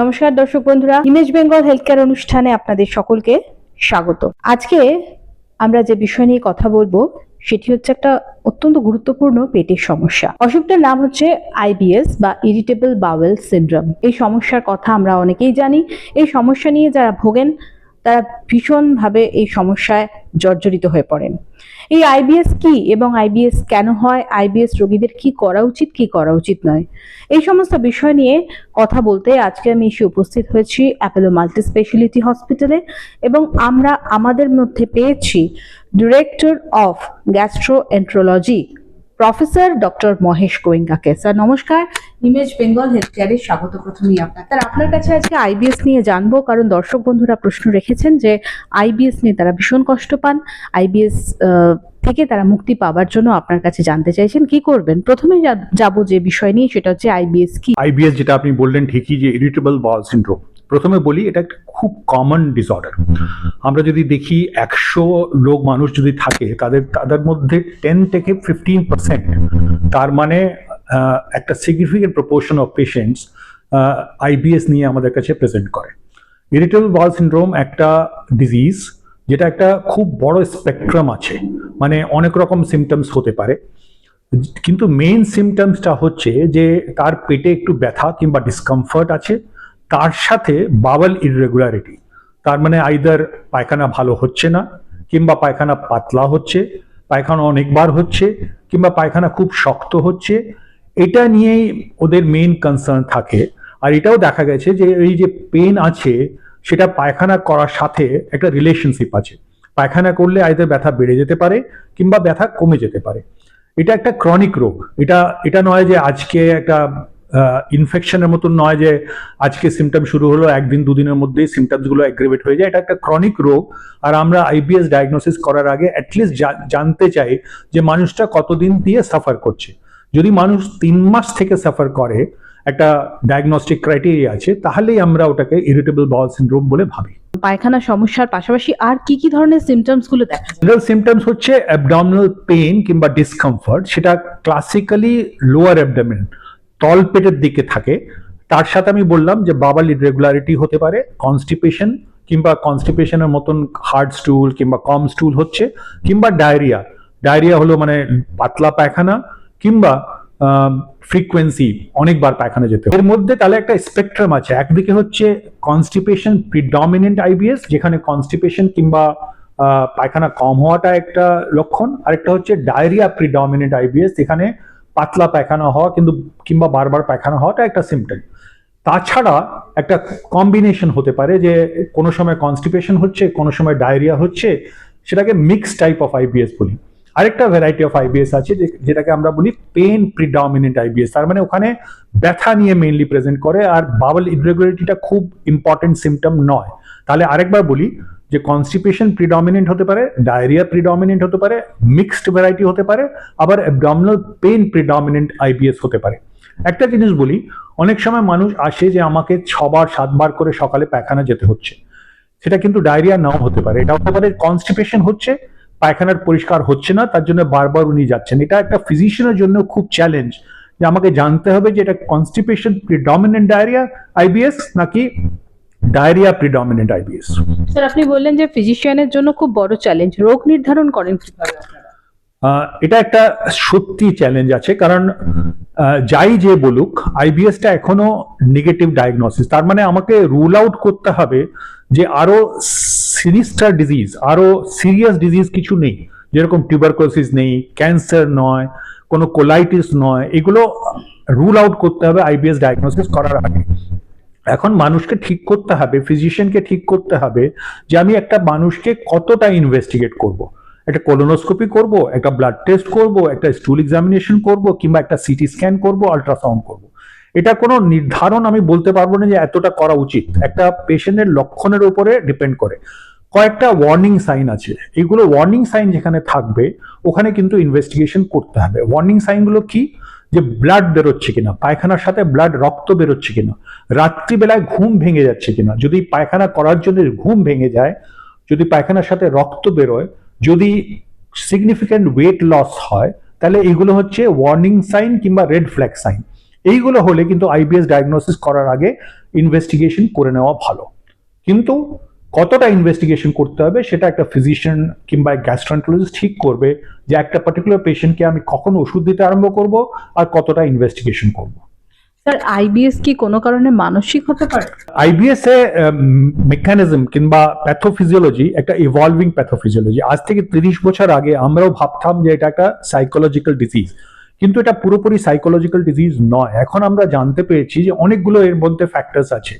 নমস্কার দর্শক বন্ধুরা, ইমেজ বেঙ্গল হেলথ কেয়ার অনুষ্ঠানে আপনাদের সকলকে স্বাগত। আজকে আমরা যে বিষয় নিয়ে কথা বলব, সেটি হচ্ছে একটা অত্যন্ত গুরুত্বপূর্ণ পেটের সমস্যা। অসুখটার নাম হচ্ছে আইবিএস বা ইরিটেবল বাওয়েল সিন্ড্রোম এই সমস্যার কথা আমরা অনেকেই জানি। এই সমস্যা নিয়ে যারা ভোগেন তারা ভীষণভাবে এই সমস্যায় জর্জরিত হয়ে পড়েন। এই আইবিএস কি এবং আইবিএস কেন হয়? আইবিএস রোগীদের কি করা উচিত, কি করা উচিত নয়? এই সমস্ত বিষয় নিয়ে কথা বলতে আজকে আমি এসে উপস্থিত হয়েছি অ্যাপোলো মাল্টি স্পেশালিটি হসপিটালে এবং আমরা আমাদের মধ্যে পেয়েছি director of gastroenterology professor doctor Mahesh গোয়েঙ্কাকে। Sir, নমস্কার। ইমেজ বেঙ্গল হেলথ স্বাগত প্রথমেই আপনার স্যার আপনার কাছে আজকে আইবিএস নিয়ে জানব, কারণ দর্শক বন্ধুরা প্রশ্ন রেখেছেন যে আইবিএস নিয়ে তারা ভীষণ কষ্ট পান। আইবিএস থেকে তারা মুক্তি পাওয়ার জন্য আপনার কাছে জানতে চাইছেন। কি করবেন? প্রথমে যাব যে বিষয় নিয়ে, সেটা হচ্ছে আইবিএস কি? আইবিএস যেটা আপনি বললেন ঠিকই যে ইরিটেবল বল সিন্ড্রোম। প্রথমে বলি, এটা একটা খুব কমন ডিসঅর্ডার আমরা যদি দেখি একশো লোক মানুষ যদি থাকে, তাদের তাদের মধ্যে টেন থেকে ফিফটিন পার্সেন্ট তার মানে একটা significant proportion of patients IBS নিয়ে আমাদের কাছে প্রেজেন্ট করে। ইরিটেবল বল সিন্ড্রোম একটা ডিজিজ যেটা একটা খুব বড় স্পেকট্রাম আছে। মানে অনেক রকম সিমটমস হতে পারে। কিন্তু মেইন সিমটমসটা হচ্ছে যে, তার পেটে একটু ব্যথা কিংবা ডিসকমফর্ট আছে। তার সাথে বাবল ইররেগুলারিটি তার মানে আইদার পায়খানা ভালো হচ্ছে না, কিংবা পায়খানা পাতলা হচ্ছে, পায়খানা অনেকবার হচ্ছে, কিংবা পায়খানা খুব শক্ত হচ্ছে, এটা নিয়েই ওদের মেইন কনসার্ন থাকে। আর এটাও দেখা গেছে যে এই যে পেন আছে, সেটা পায়খানা করার সাথে একটা রিলেশনশিপ আছে। পায়খানা করলে আইদার ব্যথা বেড়ে যেতে পারে, কিংবা ব্যথা কমে যেতে পারে। এটা একটা ক্রনিক রোগ। এটা এটা নয় যে আজকে একটা ইনফেকশনের মতন নয় যে আজকে সিমটম শুরু হলো একদিন দুদিনের মধ্যেই সিমটমসগুলো অ্যাগ্রেভেট হয়ে যায়। এটা একটা ক্রনিক রোগ আর আমরা আইবিএস ডায়াগনোসিস করার আগে অ্যাটলিস্ট জানতে চাই যে মানুষটা কতদিন দিয়ে সাফার করছে। যদি মানুষ তিন মাস থেকে সাফার করে একটা ডায়াগনস্টিক ক্রাইটেরিয়া আছে তাহলেই আমরা ওটাকে ইরিটেবল বাউল সিন্ড্রোম বলে ভাবি। পায়খানা সমস্যার পাশাপাশি আর কি কি ধরনের সিমটমসগুলো দেখা যায়? জেনারেল সিমটমস হচ্ছে অ্যাবডমিনাল পেইন কিংবা ডিসকমফর্ট সেটা ক্লাসিক্যালি লোয়ার অ্যাবডোমেন তল পেটের দিকে থাকে। তার সাথে আমি বললাম যে বাবাল ইরেগুলারিটি হতে পারে কনস্টিপেশন কিংবা কনস্টিপেশনের মতন হার্ড স্টুল কিংবা কম স্টুল হচ্ছে, কিংবা ডায়রিয়া ডায়রিয়া হলো মানে পাতলা পায়খানা কিংবা ফ্রিকোয়েন্সি অনেকবার পায়খানা যেতে। এর মধ্যে তাহলে একটা স্পেকট্রাম আছে। একদিকে হচ্ছে কনস্টিপেশন প্রিডমিনেন্ট আইবিএস যেখানে কনস্টিপেশন কিংবা পায়খানা কম হওয়াটা একটা লক্ষণ। আরেকটা হচ্ছে ডায়রিয়া প্রিডমিনেন্ট আইবিএস যেখানে পাতলা পায়খানা হওয়া কিন্তু কিংবা বারবার পায়খানা হওয়াটা একটা সিমটম তাছাড়া একটা কম্বিনেশন হতে পারে যে কোনো সময় কনস্টিপেশন হচ্ছে, কোনো সময় ডায়রিয়া হচ্ছে, সেটাকে মিক্স টাইপ অফ আইবিএস বলি। আরেকটা ভ্যারাইটি অফ আইবিএস আছে যেটাকে আমরা বলি পেন প্রিডমিনেন্ট আইবিএস তার মানে ওখানে ব্যথা নিয়ে মেইনলি প্রেজেন্ট করে আর বাবল ইরেগুলারিটিটা খুব ইম্পর্টেন্ট সিমটম নয়। তাহলে আরেকবার বলি যে কনস্টিপেশন প্রিডমিনেন্ট হতে পারে ডায়রিয়া প্রিডমিনেন্ট হতে পারে মিক্সড ভ্যারাইটি হতে পারে, আবার অ্যাবডমিনাল পেন প্রিডমিনেন্ট আইবিএস হতে পারে। একটা জিনিস বলি, অনেক সময় মানুষ আসে যে আমাকে ছবার, সাতবার করে সকালে পায়খানা যেতে হচ্ছে। সেটা কিন্তু ডায়রিয়া নাও হতে পারে। এটা হতে পারে কনস্টিপেশন হচ্ছে, পায়খানার পরিষ্কার হচ্ছে না, তার জন্য বারবার উনি যাচ্ছেন। এটা একটা ফিজিশিয়ানের জন্য খুব চ্যালেঞ্জ যে আমাকে জানতে হবে যে এটা কনস্টিপেশন প্রিডমিনেন্ট ডায়রিয়া আইবিএস নাকি ডায়রিয়া প্রিডমিনেন্ট আইবিএস স্যার আপনি বললেন যে ফিজিশিয়ানের জন্য খুব বড় চ্যালেঞ্জ রোগ নির্ধারণ করেন কীভাবে? এটা একটা সত্যি চ্যালেঞ্জ আছে কারণ যাই যে বলুক আইবিএসটা এখনও নেগেটিভ ডায়াগনোসিস তার মানে আমাকে রুল আউট করতে হবে যে আরও সিনিস্টার ডিজিজ আরও সিরিয়াস ডিজিজ কিছু নেই। যেরকম টিউবারকোসিস নেই ক্যান্সার নয় কোনো কোলাইটিস নয় এগুলো রুল আউট করতে হবে আইবিএস ডায়াগনোসিস করার আগে। এখন মানুষকে ঠিক করতে হবে ফিজিশিয়ানকে ঠিক করতে হবে যে আমি একটা মানুষকে কতটা ইনভেস্টিগেট করব। একটা কোলোনোস্কোপি করব, একটা ব্লাড টেস্ট করব, একটা স্টুল এক্সামিনেশন করব কিংবা একটা সিটি স্ক্যান করব আল্ট্রাসাউন্ড করব। এটা কোনো নির্ধারণ আমি বলতে পারব না যে এতটা করা উচিত। একটা পেশেন্টের লক্ষণের উপরে ডিপেন্ড করে। কয়েকটা ওয়ার্নিং সাইন আছে। এগুলো ওয়ার্নিং সাইন যেখানে থাকবে, ওখানে কিন্তু ইনভেস্টিগেশন করতে হবে। ওয়ার্নিং সাইনগুলো কি? যে ব্লাড বেরোচ্ছে কিনা, পায়খানার সাথে ব্লাড রক্ত বেরোচ্ছে কিনা, রাত্রিবেলায় ঘুম ভেঙে যাচ্ছে কিনা, যদি পায়খানা করার জন্য ঘুম ভেঙে যায়, যদি পায়খানার সাথে রক্ত বেরোয়, যদি সিগনিফিক্যান্ট ওয়েট লস হয়, তাহলে এইগুলো হচ্ছে ওয়ার্নিং সাইন কিংবা রেড ফ্ল্যাগ সাইন এইগুলো হলে কিন্তু আইবিএস ডায়াগনোসিস করার আগে ইনভেস্টিগেশন করে নেওয়া ভালো। কিন্তু কতটা ইনভেস্টিগেশন করতে হবে সেটা একটা ফিজিশিয়ান কিংবা গ্যাস্ট্রন্টোলজিস্ট ঠিক করবে যে একটা পার্টিকুলার পেশেন্টকে আমি কখন ওষুধ দিতে আরম্ভ করব আর কতটা ইনভেস্টিগেশন করব। স্যার আইবিএস কি কোনো কারণে মানসিক হতে পারে? আইবিএস এ মেকানিজম কিংবা প্যাথোফিজিওলজি একটা ইভলভিং প্যাথোফিজিওলজি আজ থেকে তিরিশ বছর আগে আমরাও ভাবতাম যে এটা একটা সাইকোলজিক্যাল ডিজিজ কিন্তু এটা পুরোপুরি সাইকোলজিক্যাল ডিজিজ নয়। এখন আমরা জানতে পেরেছি যে অনেকগুলো এর মধ্যে ফ্যাক্টরস আছে।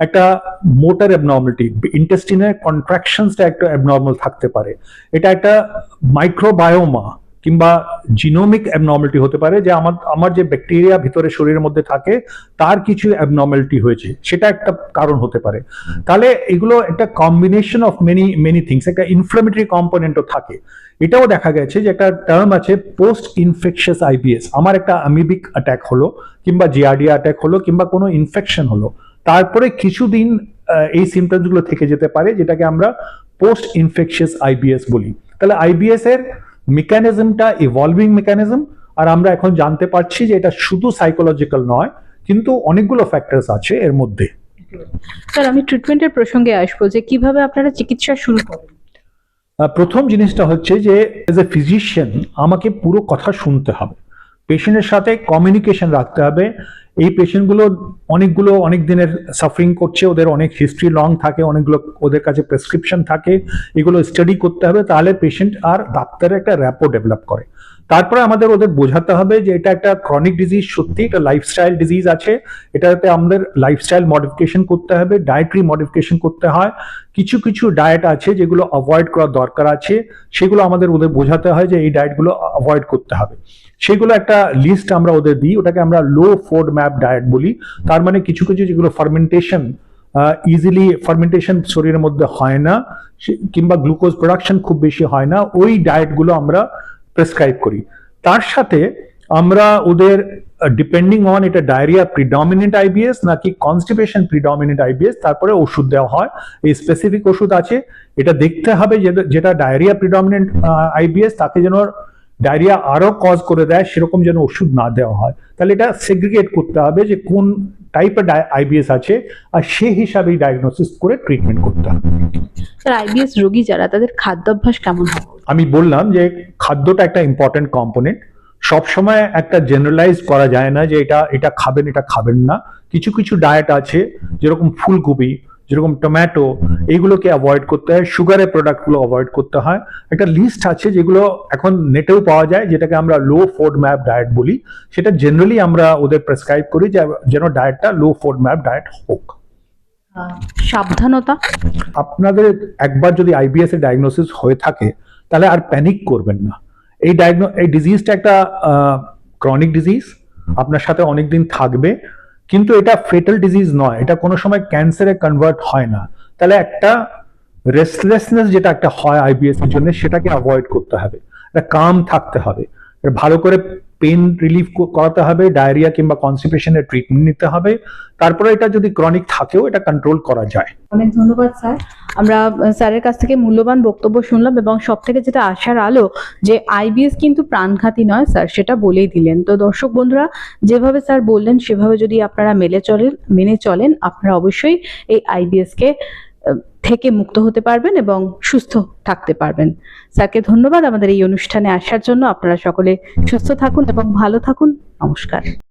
একটা মোটার অ্যাবনর্মালিটি ইন্টেস্টিনের কন্ট্রাকশনসটা একটা অ্যাবনর্মাল থাকতে পারে। এটা একটা মাইক্রোবায়োমা কিংবা জিনোমিক অ্যাবনর্মালিটি হতে পারে, যে আমার আমার যে ব্যাকটেরিয়া ভিতরে শরীরের মধ্যে থাকে, তার কিছু অ্যাবনর্মালিটি হয়েছে। সেটা একটা কারণ হতে পারে। তাহলে এগুলো একটা combination of many many things একটা ইনফ্লামেটরি কম্পোনেন্টও থাকে। এটাও দেখা গেছে যে একটা টার্ম আছে পোস্ট ইনফেকশাস আইবিএস আমার একটা অ্যামিবিক অ্যাটাক হলো, কিংবা জিআরডিয়া অ্যাটাক হলো, কিংবা কোনো ইনফেকশন হলো। তারপরে কিছুদিন এই সিমটমসগুলো থেকে যেতে পারে যেটাকে আমরা পোস্ট ইনফেকশাস আইবিএস বলি। তাহলে আইবিএস এর মেকানিজমটা ইভলভিং মেকানিজম আর আমরা এখন জানতে পারছি যে এটা শুধু সাইকোলজিক্যাল নয় কিন্তু অনেকগুলো ফ্যাক্টরস আছে এর মধ্যে। স্যার আমি ট্রিটমেন্টের প্রসঙ্গে আসব যে কীভাবে আপনারা চিকিৎসা শুরু করেন। প্রথম জিনিসটা হচ্ছে যে এজ এ ফিজিশিয়ান আমাকে পুরো কথা শুনতে হবে। পেশেন্টের সাথে কমিউনিকেশন রাখতে হবে। এই পেশেন্টগুলো অনেকগুলো অনেক দিনের সাফারিং করছে, ওদের অনেক হিস্ট্রি লং থাকে, অনেকগুলো ওদের কাছে প্রেসক্রিপশন থাকে, এগুলো স্টাডি করতে হবে, তাহলে পেশেন্ট আর ডাক্তারের একটা র্যাপো ডেভেলপ করে। তারপরে আমাদের ওদের বোঝাতে হবে যে এটা একটা ক্রনিক ডিজিজ সত্যি এটা লাইফস্টাইল ডিজিজ আছে। এটাতে আমাদের লাইফস্টাইল মডিফিকেশন করতে হবে ডায়েটারি মডিফিকেশন করতে হয়। কিছু কিছু ডায়েট আছে যেগুলো অ্যাভয়েড করার দরকার আছে। সেগুলো আমাদের ওদের বোঝাতে হয় যে এই ডায়েটগুলো অ্যাভয়েড করতে হবে। সেগুলো একটা লিস্ট আমরা ওদের দিই, ওটাকে আমরা লো ফোড ম্যাপ ডায়েট বলি। তার মানে কিছু কিছু যেগুলো ফার্মেন্টেশন ইজিলি ফার্মেন্টেশন শরীরের মধ্যে হয় না কিংবা গ্লুকোজ প্রোডাকশন খুব বেশি হয় না, ওই ডায়েটগুলো আমরা প্রেসক্রাইব করি। তার সাথে আমরা ওদের ডিপেন্ডিং অন এটা ডায়রিয়া প্রিডমিনেন্ট আইবিএস নাকি কনস্টিপেশন প্রিডমিনেন্ট আইবিএস তারপরে ওষুধ দেওয়া হয়। এই স্পেসিফিক ওষুধ আছে। এটা দেখতে হবে যেটা ডায়রিয়া প্রিডমিনেন্ট আইবিএস তাকে যেন ডায়রিয়া আরও কজ করে দেয়, সেরকম যেন ওষুধ না দেওয়া হয়। তাহলে এটা সেগ্রিগেট করতে হবে যে কোন টাইপের আইবিএস আছে, আর সেই হিসাবেই ডায়াগনোসিস করে ট্রিটমেন্ট করতে হবে। স্যার আইবিএস রোগী যারা, তাদের খাদ্যাভ্যাস কেমন হবে? আমি বললাম যে খাদ্যটা একটা ইম্পর্টেন্ট কম্পোনেন্ট সবসময় একটা জেনারেলাইজ করা যায় না যে এটা এটা খাবেন এটা খাবেন না। কিছু কিছু ডায়েট আছে, যেরকম ফুলকপি, যেরকম টমেটো এইগুলোকে অ্যাভয়েড করতে হয় সুগারের প্রোডাক্টগুলো অ্যাভয়েড করতে হয়। একটা লিস্ট আছে যেগুলো এখন নেটেও পাওয়া যায়, যেটাকে আমরা লো ফোড ম্যাপ ডায়েট বলি। সেটা জেনারেলি আমরা ওদের প্রেসক্রাইব করি যেন ডায়েটটা লো ফোড ম্যাপ ডায়েট হোক। সাবধানতা। আপনাদের একবার যদি আইবিএস এর ডায়াগনোসিস হয়ে থাকে, তাহলে আর প্যানিক করবেন না। এই ডায়াগনো এই ডিজিজটা একটা ক্রনিক ডিজিজ আপনার সাথে অনেকদিন থাকবে। কিন্তু এটা ফেটাল ডিজিজ নয়, এটা কোনো সময় ক্যান্সারে কনভার্ট হয় না। তাহলে একটা রেস্টলেসনেস যেটা একটা হয় আইবিএস এর জন্য, সেটাকে অ্যাভয়েড করতে হবে। কাম থাকতে হবে। ভালো করে পেন রিলিফ করাতে হবে ডায়রিয়া কিংবা কনস্টিপেশনের ট্রিটমেন্ট নিতে হবে। তারপরে এটা যদি ক্রনিক থাকেও এটা কন্ট্রোল করা যায়। অনেক ধন্যবাদ স্যার। আমরা স্যারের কাছ থেকে মূল্যবান বক্তব্য শুনলাম এবং সব থেকে যেটা আশার আলো যে আইবিএস কিন্তু প্রাণঘাতী নয় স্যার সেটা বলেই দিলেন। তো দর্শক বন্ধুরা যেভাবে স্যার বললেন সেভাবে যদি আপনারা মেলে চলেন মেনে চলেন আপনারা অবশ্যই এই আইবিএস কে আহ, থেকে মুক্ত হতে পারবেন এবং সুস্থ থাকতে পারবেন। স্যারকে ধন্যবাদ আমাদের এই অনুষ্ঠানে আসার জন্য। আপনারা সকলে সুস্থ থাকুন এবং ভালো থাকুন। নমস্কার।